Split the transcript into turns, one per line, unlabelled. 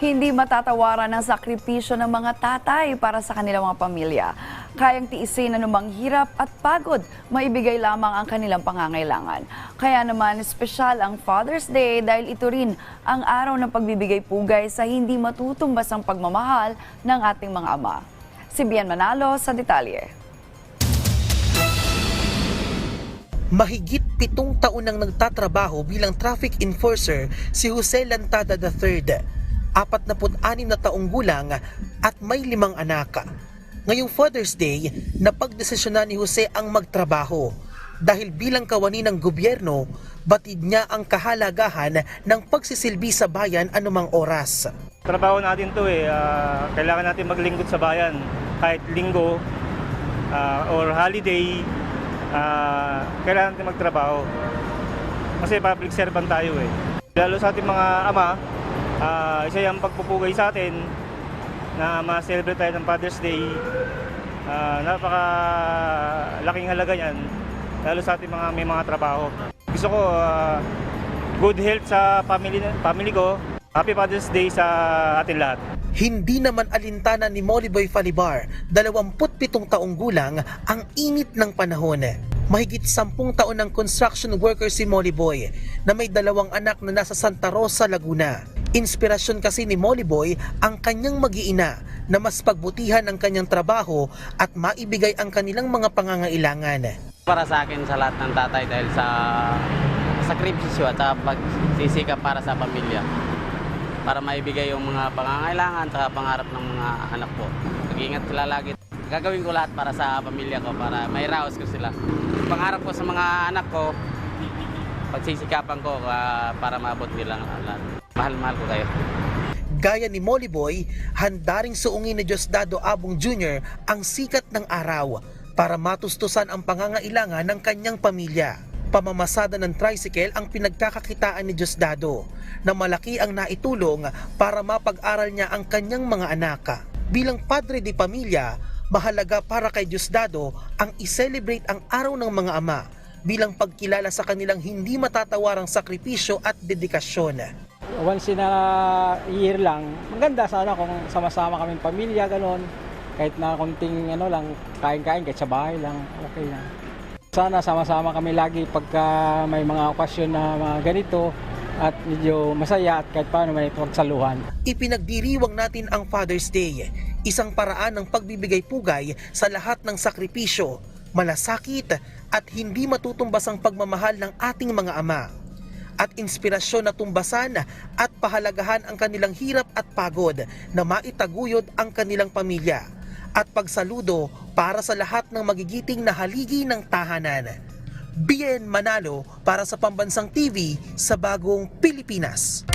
Hindi matatawaran ang sakripisyo ng mga tatay para sa kanilang mga pamilya. Kayang tiisin anumang hirap at pagod, maibigay lamang ang kanilang pangangailangan. Kaya naman, espesyal ang Father's Day dahil ito rin ang araw ng pagbibigay pugay sa hindi matutumbas ang pagmamahal ng ating mga ama. Si Bian Manalo sa detalye.
Mahigit pitong taon nang nagtatrabaho bilang traffic enforcer si Jose Lantada III. 46 na taong gulang at may limang anak. Ngayong Father's Day, napagdesisyonan ni Jose ang magtrabaho dahil bilang kawani ng gobyerno, batid niya ang kahalagahan ng pagsisilbi sa bayan anumang oras.
Trabaho natin to eh. Ah, kailangan natin maglingkod sa bayan. Kahit linggo ah, or holiday, ah, kailangan natin magtrabaho. Kasi public servant tayo eh. Lalo sa ating mga ama, ah, isa yung pagpupugay sa atin na ma-celebrate tayo ng Father's Day. Ah, napaka laking halaga yan. Lalo sa ating mga may mga trabaho. Gusto ko ah, good health sa family, family ko. Happy Father's Day sa atin lahat.
Hindi naman alintana ni Moliboy Falibar, 27 taong gulang, ang init ng panahon. Mahigit 10 taon ng construction worker si Moliboy na may dalawang anak na nasa Santa Rosa, Laguna. Inspirasyon kasi ni Moliboy ang kanyang mag-iina na mas pagbutihan ang kanyang trabaho at maibigay ang kanilang mga pangangailangan.
para sa akin sa lahat ng tatay dahil sa sakripisyo at sa pagsisikap para sa pamilya para maibigay yung mga pangangailangan at pangarap ng mga anak ko. Mag-ingat sila lagi. Gagawin ko lahat para sa pamilya ko para mairaos ko sila. Pangarap ko sa mga anak ko, pagsisikapan ko ah, para maabot nila lahat. Mahal-mahal ko kayo.
Gaya ni Moliboy, handa ring suungin ni Diosdado Abong Jr. ang sikat ng araw para matustusan ang pangangailangan ng kanyang pamilya. Pamamasada ng tricycle ang pinagkakakitaan ni Diosdado na malaki ang naitulong para mapag-aral niya ang kanyang mga anak. Bilang padre de pamilya, mahalaga para kay Diosdado ang i-celebrate ang araw ng mga ama bilang pagkilala sa kanilang hindi matatawarang sakripisyo at dedikasyon.
Once in a year lang, maganda sana kung sama-sama kami pamilya, ganon. Kahit na konting ano lang, kain-kain, kahit sa bahay lang, okay lang. Sana sama-sama kami lagi pagka may mga okasyon na mga ganito at medyo masaya at kahit paano may pagsaluhan.
Ipinagdiriwang natin ang Father's Day, isang paraan ng pagbibigay pugay sa lahat ng sakripisyo, malasakit at hindi matutumbas ang pagmamahal ng ating mga ama at inspirasyon na tumbasan at pahalagahan ang kanilang hirap at pagod na maitaguyod ang kanilang pamilya at pagsaludo para sa lahat ng magigiting na haligi ng tahanan. Bien Manalo para sa Pambansang TV sa Bagong Pilipinas.